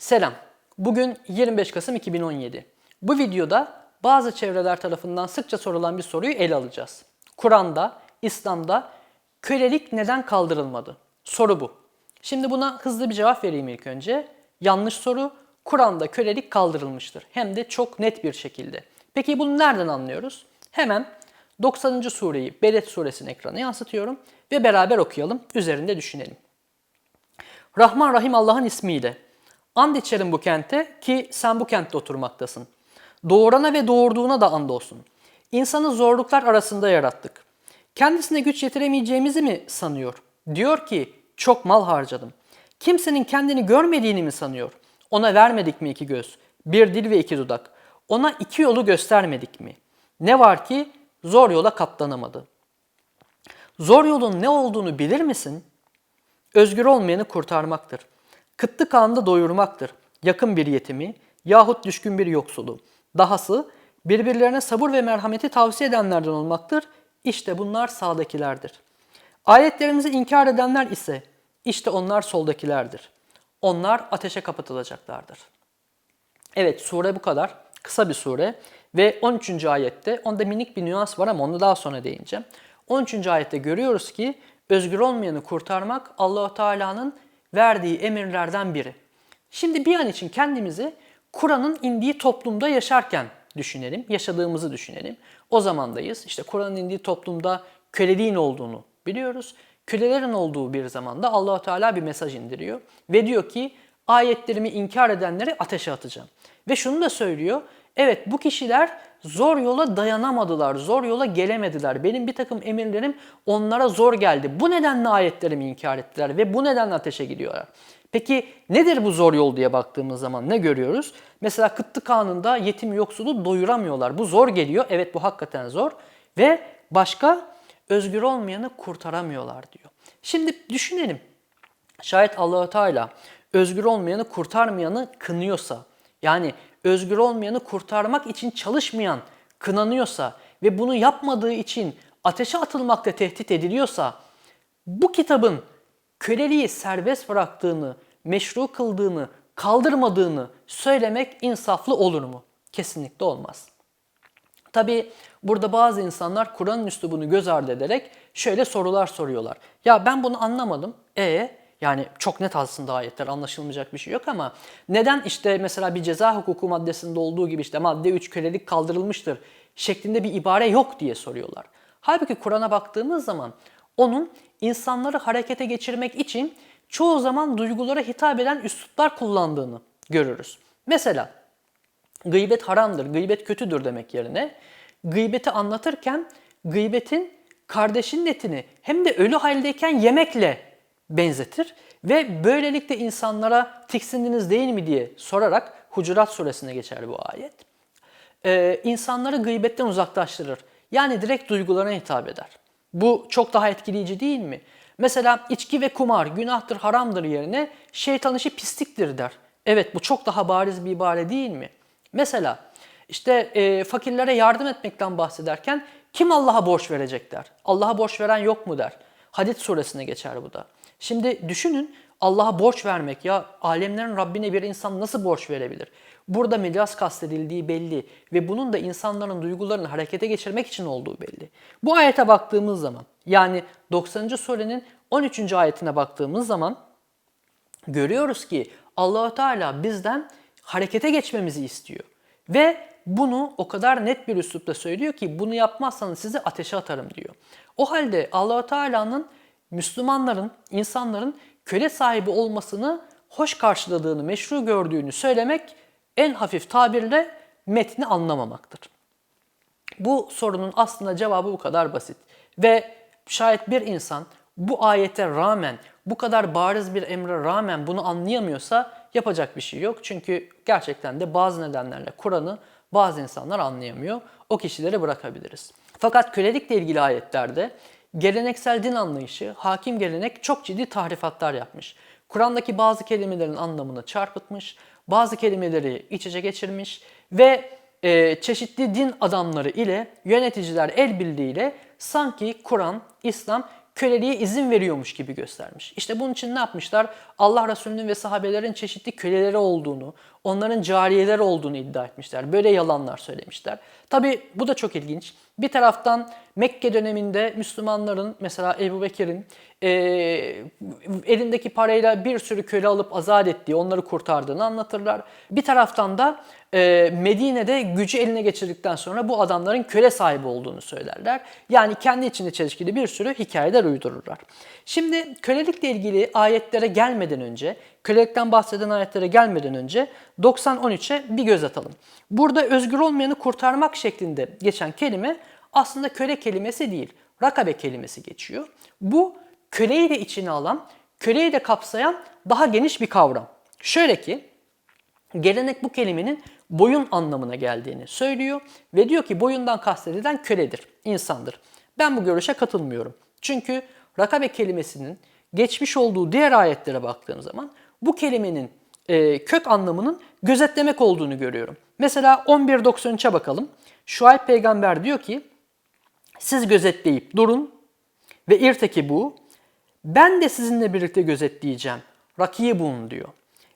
Selam. Bugün 25 Kasım 2017. Bu videoda bazı çevreler tarafından sıkça sorulan bir soruyu ele alacağız. Kur'an'da, İslam'da kölelik neden kaldırılmadı? Soru bu. Şimdi buna hızlı bir cevap vereyim ilk önce. Yanlış soru. Kur'an'da kölelik kaldırılmıştır. Hem de çok net bir şekilde. Peki bunu nereden anlıyoruz? Hemen 90. sureyi Beled suresinin ekrana yansıtıyorum ve beraber okuyalım, üzerinde düşünelim. Rahman Rahim Allah'ın ismiyle. And içerim bu kente ki sen bu kentte oturmaktasın. Doğurana ve doğurduğuna da and olsun. İnsanı zorluklar arasında yarattık. Kendisine güç yetiremeyeceğimizi mi sanıyor? Diyor ki çok mal harcadım. Kimsenin kendini görmediğini mi sanıyor? Ona vermedik mi iki göz, bir dil ve iki dudak? Ona iki yolu göstermedik mi? Ne var ki zor yola katlanamadı. Zor yolun ne olduğunu bilir misin? Özgür olmayanı kurtarmaktır. Kıtlık anında doyurmaktır. Yakın bir yetimi yahut düşkün bir yoksulu. Dahası birbirlerine sabır ve merhameti tavsiye edenlerden olmaktır. İşte bunlar sağdakilerdir. Ayetlerimizi inkar edenler ise işte onlar soldakilerdir. Onlar ateşe kapatılacaklardır. Evet sure bu kadar. Kısa bir sure ve 13. ayette onda minik bir nüans var ama onu daha sonra değineceğim. 13. ayette görüyoruz ki özgür olmayanı kurtarmak Allahu Teala'nın verdiği emirlerden biri. Şimdi bir an için kendimizi Kur'an'ın indiği toplumda yaşarken düşünelim, yaşadığımızı düşünelim. O zamandayız. İşte Kur'an'ın indiği toplumda köleliğin olduğunu biliyoruz. Kölelerin olduğu bir zamanda Allahu Teala bir mesaj indiriyor ve diyor ki ayetlerimi inkar edenleri ateşe atacağım. Ve şunu da söylüyor. Evet bu kişiler zor yola dayanamadılar, zor yola gelemediler. Benim bir takım emirlerim onlara zor geldi. Bu nedenle ayetlerimi inkar ettiler ve bu nedenle ateşe gidiyorlar. Peki nedir bu zor yol diye baktığımız zaman ne görüyoruz? Mesela kıtlık anında yetim yoksulu doyuramıyorlar. Bu zor geliyor. Evet bu hakikaten zor. Ve başka özgür olmayanı kurtaramıyorlar diyor. Şimdi düşünelim. Şayet Allahu Teala özgür olmayanı kurtarmayanı kınıyorsa, yani özgür olmayanı kurtarmak için çalışmayan kınanıyorsa ve bunu yapmadığı için ateşe atılmakta tehdit ediliyorsa bu kitabın köleliği serbest bıraktığını, meşru kıldığını, kaldırmadığını söylemek insaflı olur mu? Kesinlikle olmaz. Tabi burada bazı insanlar Kur'an'ın üslubunu göz ardı ederek şöyle sorular soruyorlar. Ya ben bunu anlamadım. E yani çok net aslında ayetler anlaşılmayacak bir şey yok ama neden işte mesela bir ceza hukuku maddesinde olduğu gibi işte madde 3 kölelik kaldırılmıştır şeklinde bir ibare yok diye soruyorlar. Halbuki Kur'an'a baktığımız zaman onun insanları harekete geçirmek için çoğu zaman duygulara hitap eden üsluplar kullandığını görürüz. Mesela gıybet haramdır, gıybet kötüdür demek yerine gıybeti anlatırken gıybetin kardeşinin etini hem de ölü haldeyken yemekle benzetir ve böylelikle insanlara tiksindiniz değil mi diye sorarak Hucurat suresine geçer bu ayet. Ee, insanları gıybetten uzaklaştırır. Yani direkt duygularına hitap eder. Bu çok daha etkileyici değil mi? Mesela içki ve kumar günahtır, haramdır yerine şeytan işi pisliktir der. Evet bu çok daha bariz bir ibare değil mi? Mesela işte e, fakirlere yardım etmekten bahsederken kim Allah'a borç verecek der. Allah'a borç veren yok mu der. Hadid suresine geçer bu da. Şimdi düşünün Allah'a borç vermek ya alemlerin Rabbine bir insan nasıl borç verebilir? Burada miras kastedildiği belli ve bunun da insanların duygularını harekete geçirmek için olduğu belli. Bu ayete baktığımız zaman yani 90. surenin 13. ayetine baktığımız zaman görüyoruz ki Allahu Teala bizden harekete geçmemizi istiyor. Ve bunu o kadar net bir üslupla söylüyor ki bunu yapmazsanız sizi ateşe atarım diyor. O halde Allahu Teala'nın Müslümanların, insanların köle sahibi olmasını hoş karşıladığını, meşru gördüğünü söylemek en hafif tabirle metni anlamamaktır. Bu sorunun aslında cevabı bu kadar basit. Ve şayet bir insan bu ayete rağmen, bu kadar bariz bir emre rağmen bunu anlayamıyorsa yapacak bir şey yok. Çünkü gerçekten de bazı nedenlerle Kur'an'ı bazı insanlar anlayamıyor. O kişileri bırakabiliriz. Fakat kölelikle ilgili ayetlerde geleneksel din anlayışı, hakim gelenek çok ciddi tahrifatlar yapmış. Kur'an'daki bazı kelimelerin anlamını çarpıtmış, bazı kelimeleri iç içe geçirmiş ve e, çeşitli din adamları ile yöneticiler el birliğiyle sanki Kur'an, İslam köleliğe izin veriyormuş gibi göstermiş. İşte bunun için ne yapmışlar? Allah Resulü'nün ve sahabelerin çeşitli köleleri olduğunu, onların cariyeler olduğunu iddia etmişler. Böyle yalanlar söylemişler. Tabi bu da çok ilginç. Bir taraftan Mekke döneminde Müslümanların mesela Ebu Bekir'in e, elindeki parayla bir sürü köle alıp azat ettiği, onları kurtardığını anlatırlar. Bir taraftan da e, Medine'de gücü eline geçirdikten sonra bu adamların köle sahibi olduğunu söylerler. Yani kendi içinde çelişkili bir sürü hikayeler uydururlar. Şimdi kölelikle ilgili ayetlere gelmeden önce, kölelikten bahseden ayetlere gelmeden önce 90-13'e bir göz atalım. Burada özgür olmayanı kurtarmak şeklinde geçen kelime aslında köle kelimesi değil, rakabe kelimesi geçiyor. Bu köleyi de içine alan, köleyi de kapsayan daha geniş bir kavram. Şöyle ki, gelenek bu kelimenin boyun anlamına geldiğini söylüyor ve diyor ki boyundan kastedilen köledir, insandır. Ben bu görüşe katılmıyorum. Çünkü rakabe kelimesinin geçmiş olduğu diğer ayetlere baktığım zaman bu kelimenin e, kök anlamının gözetlemek olduğunu görüyorum. Mesela 11.93'e bakalım. Şuayb peygamber diyor ki siz gözetleyip durun ve irteki bu ben de sizinle birlikte gözetleyeceğim. Rakibun diyor.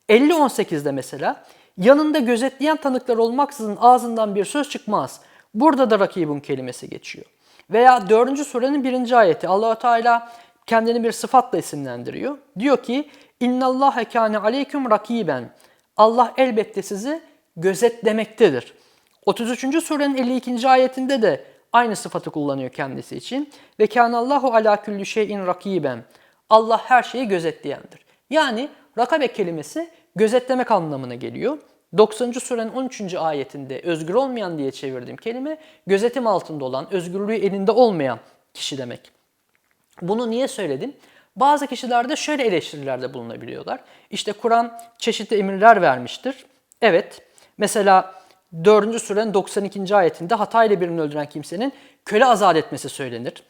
50.18'de mesela yanında gözetleyen tanıklar olmaksızın ağzından bir söz çıkmaz. Burada da rakibun kelimesi geçiyor. Veya 4. surenin 1. ayeti allah Teala kendini bir sıfatla isimlendiriyor. Diyor ki İnnallâhe kâne aleyküm rakiben. Allah elbette sizi gözetlemektedir. 33. surenin 52. ayetinde de aynı sıfatı kullanıyor kendisi için. Ve kânallahu alâ küllü şeyin rakiben. Allah her şeyi gözetleyendir. Yani rakabe kelimesi gözetlemek anlamına geliyor. 90. surenin 13. ayetinde özgür olmayan diye çevirdiğim kelime gözetim altında olan, özgürlüğü elinde olmayan kişi demek. Bunu niye söyledim? Bazı kişiler de şöyle eleştirilerde bulunabiliyorlar. İşte Kur'an çeşitli emirler vermiştir. Evet, mesela 4. surenin 92. ayetinde hatayla birini öldüren kimsenin köle azat etmesi söylenir.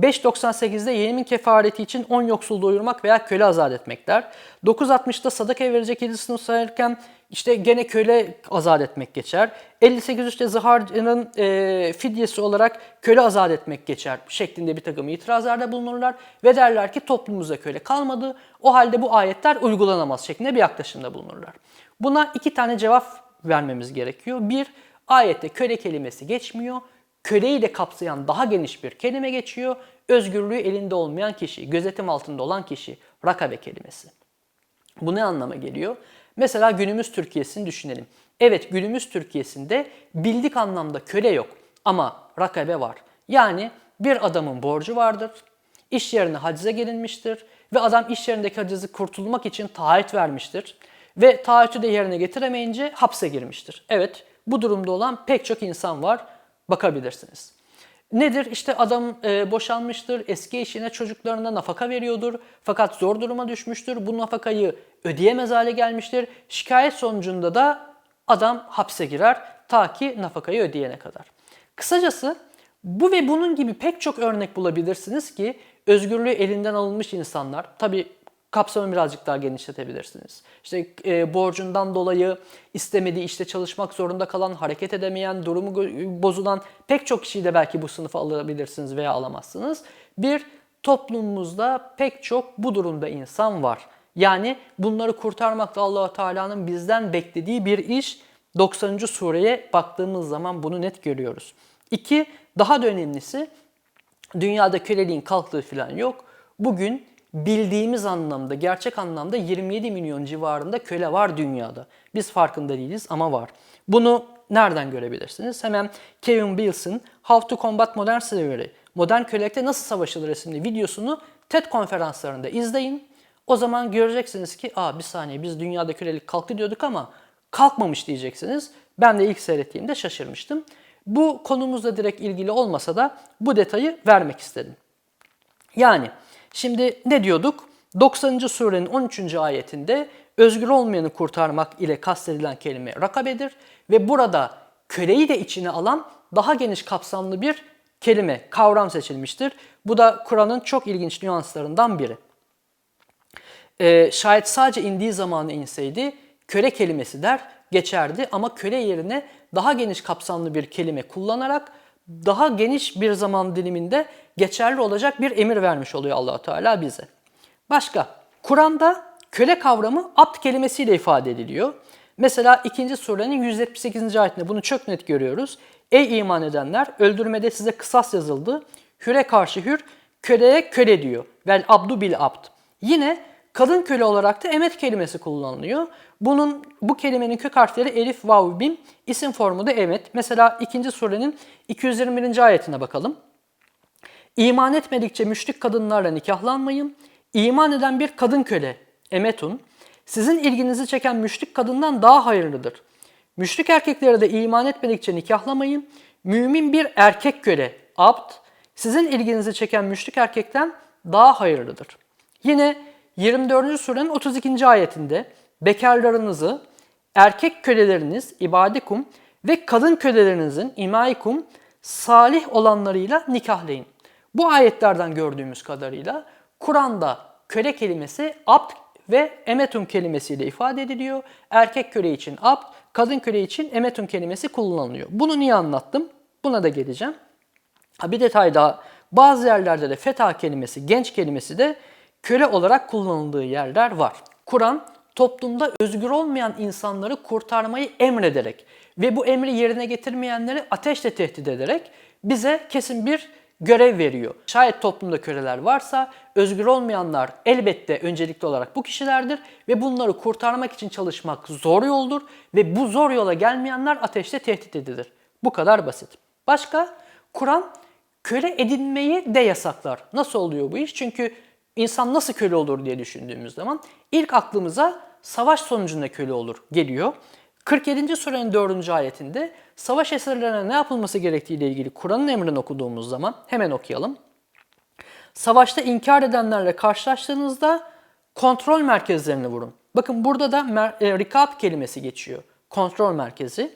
5.98'de yemin kefareti için 10 yoksul doyurmak veya köle azat etmekler. 9.60'da sadaka verecek 7 sınıf sayarken işte gene köle azat etmek geçer. 58.3'te zıharın e, fidyesi olarak köle azat etmek geçer şeklinde bir takım itirazlarda bulunurlar. Ve derler ki toplumumuzda köle kalmadı. O halde bu ayetler uygulanamaz şeklinde bir yaklaşımda bulunurlar. Buna iki tane cevap vermemiz gerekiyor. Bir, ayette köle kelimesi geçmiyor köleyi de kapsayan daha geniş bir kelime geçiyor. Özgürlüğü elinde olmayan kişi, gözetim altında olan kişi, rakabe kelimesi. Bu ne anlama geliyor? Mesela günümüz Türkiye'sini düşünelim. Evet günümüz Türkiye'sinde bildik anlamda köle yok ama rakabe var. Yani bir adamın borcu vardır, iş yerine hacize gelinmiştir ve adam iş yerindeki hacizi kurtulmak için taahhüt vermiştir ve taahhütü de yerine getiremeyince hapse girmiştir. Evet bu durumda olan pek çok insan var bakabilirsiniz. Nedir? İşte adam e, boşanmıştır, eski eşine çocuklarına nafaka veriyordur fakat zor duruma düşmüştür. Bu nafakayı ödeyemez hale gelmiştir. Şikayet sonucunda da adam hapse girer ta ki nafakayı ödeyene kadar. Kısacası bu ve bunun gibi pek çok örnek bulabilirsiniz ki özgürlüğü elinden alınmış insanlar, tabi kapsamı birazcık daha genişletebilirsiniz. İşte e, borcundan dolayı istemediği işte çalışmak zorunda kalan, hareket edemeyen, durumu bozulan pek çok kişiyi de belki bu sınıfa alabilirsiniz veya alamazsınız. Bir, toplumumuzda pek çok bu durumda insan var. Yani bunları kurtarmak da allah Teala'nın bizden beklediği bir iş. 90. sureye baktığımız zaman bunu net görüyoruz. İki, daha da önemlisi dünyada köleliğin kalktığı falan yok. Bugün bildiğimiz anlamda, gerçek anlamda 27 milyon civarında köle var dünyada. Biz farkında değiliz ama var. Bunu nereden görebilirsiniz? Hemen Kevin Bills'in How to Combat Modern Slavery, Modern Kölelikte Nasıl Savaşılır isimli videosunu TED konferanslarında izleyin. O zaman göreceksiniz ki aa bir saniye biz dünyada kölelik kalktı diyorduk ama kalkmamış diyeceksiniz. Ben de ilk seyrettiğimde şaşırmıştım. Bu konumuzla direkt ilgili olmasa da bu detayı vermek istedim. Yani Şimdi ne diyorduk? 90. surenin 13. ayetinde özgür olmayanı kurtarmak ile kastedilen kelime rakabedir ve burada köleyi de içine alan daha geniş kapsamlı bir kelime, kavram seçilmiştir. Bu da Kur'an'ın çok ilginç nüanslarından biri. Ee, şayet sadece indiği zamanı inseydi köle kelimesi der geçerdi ama köle yerine daha geniş kapsamlı bir kelime kullanarak daha geniş bir zaman diliminde geçerli olacak bir emir vermiş oluyor Allahu Teala bize. Başka, Kur'an'da köle kavramı abd kelimesiyle ifade ediliyor. Mesela 2. surenin 178. ayetinde bunu çok net görüyoruz. Ey iman edenler öldürmede size kısas yazıldı. Hüre karşı hür, köleye köle diyor. Vel abdu bil abd. Yine kadın köle olarak da emet kelimesi kullanılıyor. Bunun bu kelimenin kök harfleri elif, vav, bim, isim formu da emet. Mesela 2. surenin 221. ayetine bakalım. İman etmedikçe müşrik kadınlarla nikahlanmayın. İman eden bir kadın köle, emetun, sizin ilginizi çeken müşrik kadından daha hayırlıdır. Müşrik erkeklere de iman etmedikçe nikahlamayın. Mümin bir erkek köle, abd, sizin ilginizi çeken müşrik erkekten daha hayırlıdır. Yine 24. surenin 32. ayetinde bekarlarınızı, erkek köleleriniz ibadikum ve kadın kölelerinizin imaikum salih olanlarıyla nikahlayın. Bu ayetlerden gördüğümüz kadarıyla Kur'an'da köle kelimesi abd ve emetun kelimesiyle ifade ediliyor. Erkek köle için abd, kadın köle için emetun kelimesi kullanılıyor. Bunu niye anlattım? Buna da geleceğim. Ha bir detay daha. Bazı yerlerde de feta kelimesi, genç kelimesi de köle olarak kullanıldığı yerler var. Kur'an toplumda özgür olmayan insanları kurtarmayı emrederek ve bu emri yerine getirmeyenleri ateşle tehdit ederek bize kesin bir görev veriyor. Şayet toplumda köleler varsa özgür olmayanlar elbette öncelikli olarak bu kişilerdir ve bunları kurtarmak için çalışmak zor yoldur ve bu zor yola gelmeyenler ateşle tehdit edilir. Bu kadar basit. Başka Kur'an köle edinmeyi de yasaklar. Nasıl oluyor bu iş? Çünkü insan nasıl köle olur diye düşündüğümüz zaman ilk aklımıza savaş sonucunda köle olur geliyor. 47. surenin 4. ayetinde savaş esirlerine ne yapılması gerektiği ile ilgili Kur'an'ın emrini okuduğumuz zaman hemen okuyalım. Savaşta inkar edenlerle karşılaştığınızda kontrol merkezlerini vurun. Bakın burada da e, rikab kelimesi geçiyor. Kontrol merkezi.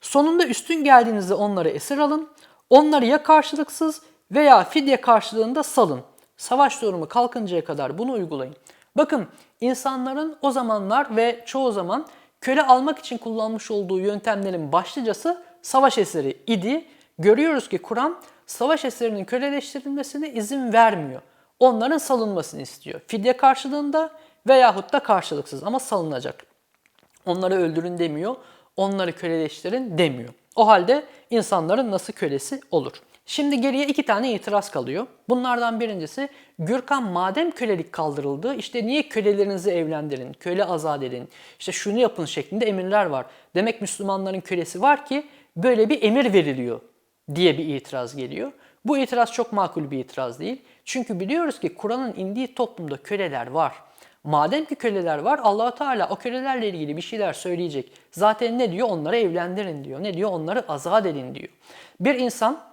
Sonunda üstün geldiğinizde onları esir alın. Onları ya karşılıksız veya fidye karşılığında salın. Savaş durumu kalkıncaya kadar bunu uygulayın. Bakın insanların o zamanlar ve çoğu zaman köle almak için kullanmış olduğu yöntemlerin başlıcası savaş eseri idi. Görüyoruz ki Kur'an savaş eserinin köleleştirilmesine izin vermiyor. Onların salınmasını istiyor. Fidye karşılığında veyahut da karşılıksız ama salınacak. Onları öldürün demiyor, onları köleleştirin demiyor. O halde insanların nasıl kölesi olur? Şimdi geriye iki tane itiraz kalıyor. Bunlardan birincisi Gürkan madem kölelik kaldırıldı işte niye kölelerinizi evlendirin, köle azat edin, işte şunu yapın şeklinde emirler var. Demek Müslümanların kölesi var ki böyle bir emir veriliyor diye bir itiraz geliyor. Bu itiraz çok makul bir itiraz değil. Çünkü biliyoruz ki Kur'an'ın indiği toplumda köleler var. Madem ki köleler var allah Teala o kölelerle ilgili bir şeyler söyleyecek. Zaten ne diyor? Onları evlendirin diyor. Ne diyor? Onları azat edin diyor. Bir insan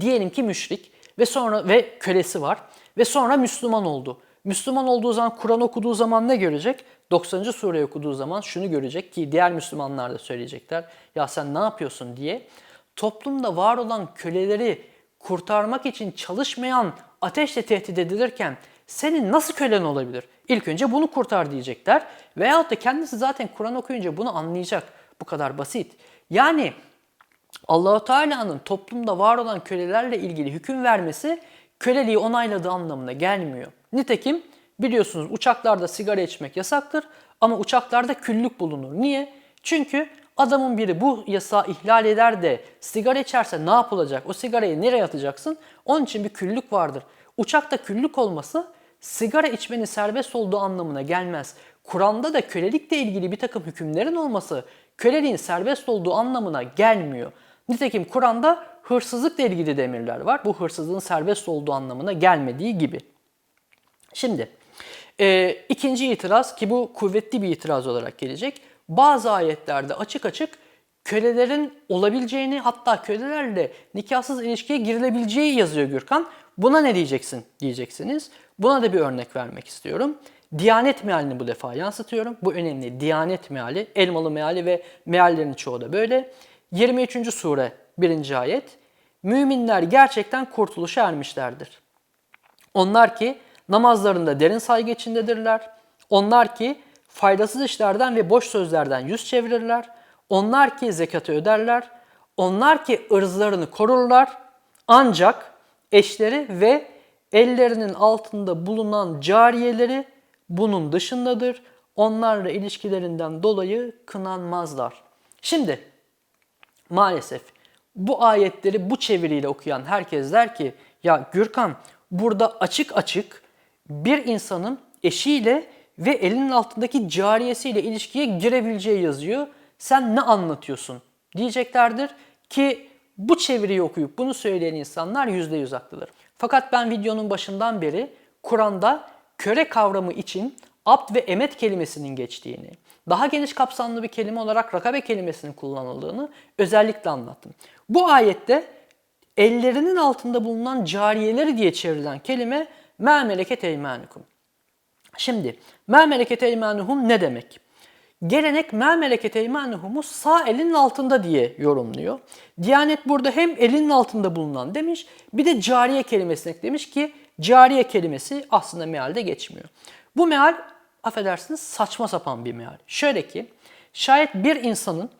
diyelim ki müşrik ve sonra ve kölesi var ve sonra Müslüman oldu. Müslüman olduğu zaman Kur'an okuduğu zaman ne görecek? 90. sure okuduğu zaman şunu görecek ki diğer Müslümanlar da söyleyecekler. Ya sen ne yapıyorsun diye. Toplumda var olan köleleri kurtarmak için çalışmayan ateşle tehdit edilirken senin nasıl kölen olabilir? İlk önce bunu kurtar diyecekler. Veyahut da kendisi zaten Kur'an okuyunca bunu anlayacak. Bu kadar basit. Yani Allahu Teala'nın toplumda var olan kölelerle ilgili hüküm vermesi köleliği onayladığı anlamına gelmiyor. Nitekim biliyorsunuz uçaklarda sigara içmek yasaktır ama uçaklarda küllük bulunur. Niye? Çünkü adamın biri bu yasağı ihlal eder de sigara içerse ne yapılacak? O sigarayı nereye atacaksın? Onun için bir küllük vardır. Uçakta küllük olması sigara içmenin serbest olduğu anlamına gelmez. Kur'an'da da kölelikle ilgili bir takım hükümlerin olması köleliğin serbest olduğu anlamına gelmiyor. Nitekim Kur'an'da hırsızlıkla ilgili de emirler var. Bu hırsızlığın serbest olduğu anlamına gelmediği gibi. Şimdi e, ikinci itiraz ki bu kuvvetli bir itiraz olarak gelecek. Bazı ayetlerde açık açık kölelerin olabileceğini hatta kölelerle nikahsız ilişkiye girilebileceği yazıyor Gürkan. Buna ne diyeceksin diyeceksiniz. Buna da bir örnek vermek istiyorum. Diyanet mealini bu defa yansıtıyorum. Bu önemli. Diyanet meali, elmalı meali ve meallerin çoğu da böyle. 23. sure 1. ayet. Müminler gerçekten kurtuluşa ermişlerdir. Onlar ki namazlarında derin saygı içindedirler. Onlar ki faydasız işlerden ve boş sözlerden yüz çevirirler. Onlar ki zekatı öderler. onlar ki ırzlarını korurlar ancak eşleri ve ellerinin altında bulunan cariyeleri bunun dışındadır. Onlarla ilişkilerinden dolayı kınanmazlar. Şimdi maalesef bu ayetleri bu çeviriyle okuyan herkes der ki ya Gürkan burada açık açık bir insanın eşiyle ve elinin altındaki cariyesiyle ilişkiye girebileceği yazıyor. Sen ne anlatıyorsun diyeceklerdir ki bu çeviriyi okuyup bunu söyleyen insanlar %100 haklıdır. Fakat ben videonun başından beri Kur'an'da köre kavramı için apt ve emet kelimesinin geçtiğini, daha geniş kapsamlı bir kelime olarak rakabe kelimesinin kullanıldığını özellikle anlattım. Bu ayette ellerinin altında bulunan cariyeleri diye çevrilen kelime ma meleket eymanukum. Şimdi ma meleket eymanuhum ne demek? Gelenek ma meleket eymanuhumu sağ elinin altında diye yorumluyor. Diyanet burada hem elinin altında bulunan demiş bir de cariye kelimesini eklemiş ki cariye kelimesi aslında mealde geçmiyor. Bu meal affedersiniz saçma sapan bir meal. Şöyle ki şayet bir insanın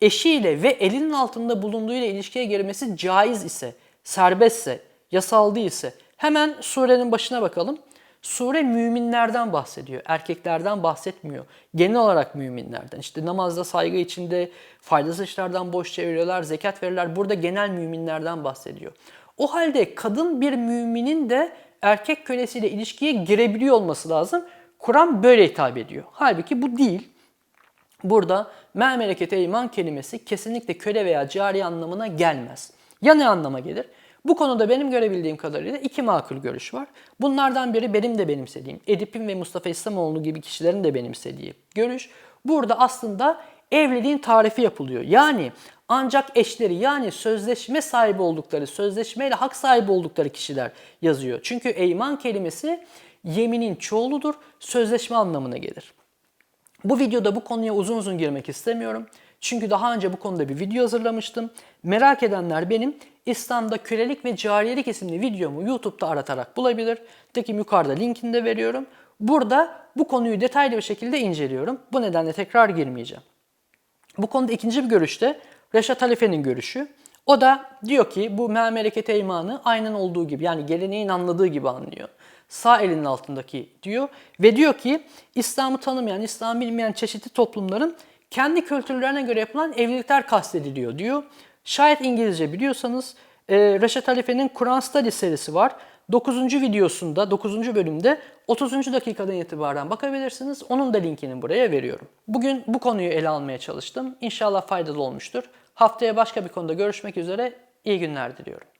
eşiyle ve elinin altında bulunduğuyla ilişkiye girmesi caiz ise, serbestse, yasal değilse hemen surenin başına bakalım. Sure müminlerden bahsediyor. Erkeklerden bahsetmiyor. Genel olarak müminlerden. İşte namazda saygı içinde faydasız işlerden boş çeviriyorlar, zekat verirler. Burada genel müminlerden bahsediyor. O halde kadın bir müminin de erkek kölesiyle ilişkiye girebiliyor olması lazım. Kur'an böyle hitap ediyor. Halbuki bu değil. Burada me melekete iman kelimesi kesinlikle köle veya cari anlamına gelmez. Ya ne anlama gelir? Bu konuda benim görebildiğim kadarıyla iki makul görüş var. Bunlardan biri benim de benimsediğim, Edip'in ve Mustafa İslamoğlu gibi kişilerin de benimsediği görüş. Burada aslında evliliğin tarifi yapılıyor. Yani ancak eşleri yani sözleşme sahibi oldukları, sözleşmeyle hak sahibi oldukları kişiler yazıyor. Çünkü eyman kelimesi yeminin çoğuludur, sözleşme anlamına gelir. Bu videoda bu konuya uzun uzun girmek istemiyorum. Çünkü daha önce bu konuda bir video hazırlamıştım. Merak edenler benim İslam'da kölelik ve cariyelik isimli videomu YouTube'da aratarak bulabilir. Tekim yukarıda linkini de veriyorum. Burada bu konuyu detaylı bir şekilde inceliyorum. Bu nedenle tekrar girmeyeceğim. Bu konuda ikinci bir görüşte Reşat Halife'nin görüşü. O da diyor ki bu memeleket eymanı aynen olduğu gibi yani geleneğin anladığı gibi anlıyor. Sağ elinin altındaki diyor ve diyor ki İslam'ı tanımayan, İslam'ı bilmeyen çeşitli toplumların kendi kültürlerine göre yapılan evlilikler kastediliyor diyor. Şayet İngilizce biliyorsanız e, Reşat Halife'nin Kur'an Study serisi var. 9. videosunda, 9. bölümde 30. dakikadan itibaren bakabilirsiniz. Onun da linkini buraya veriyorum. Bugün bu konuyu ele almaya çalıştım. İnşallah faydalı olmuştur. Haftaya başka bir konuda görüşmek üzere. İyi günler diliyorum.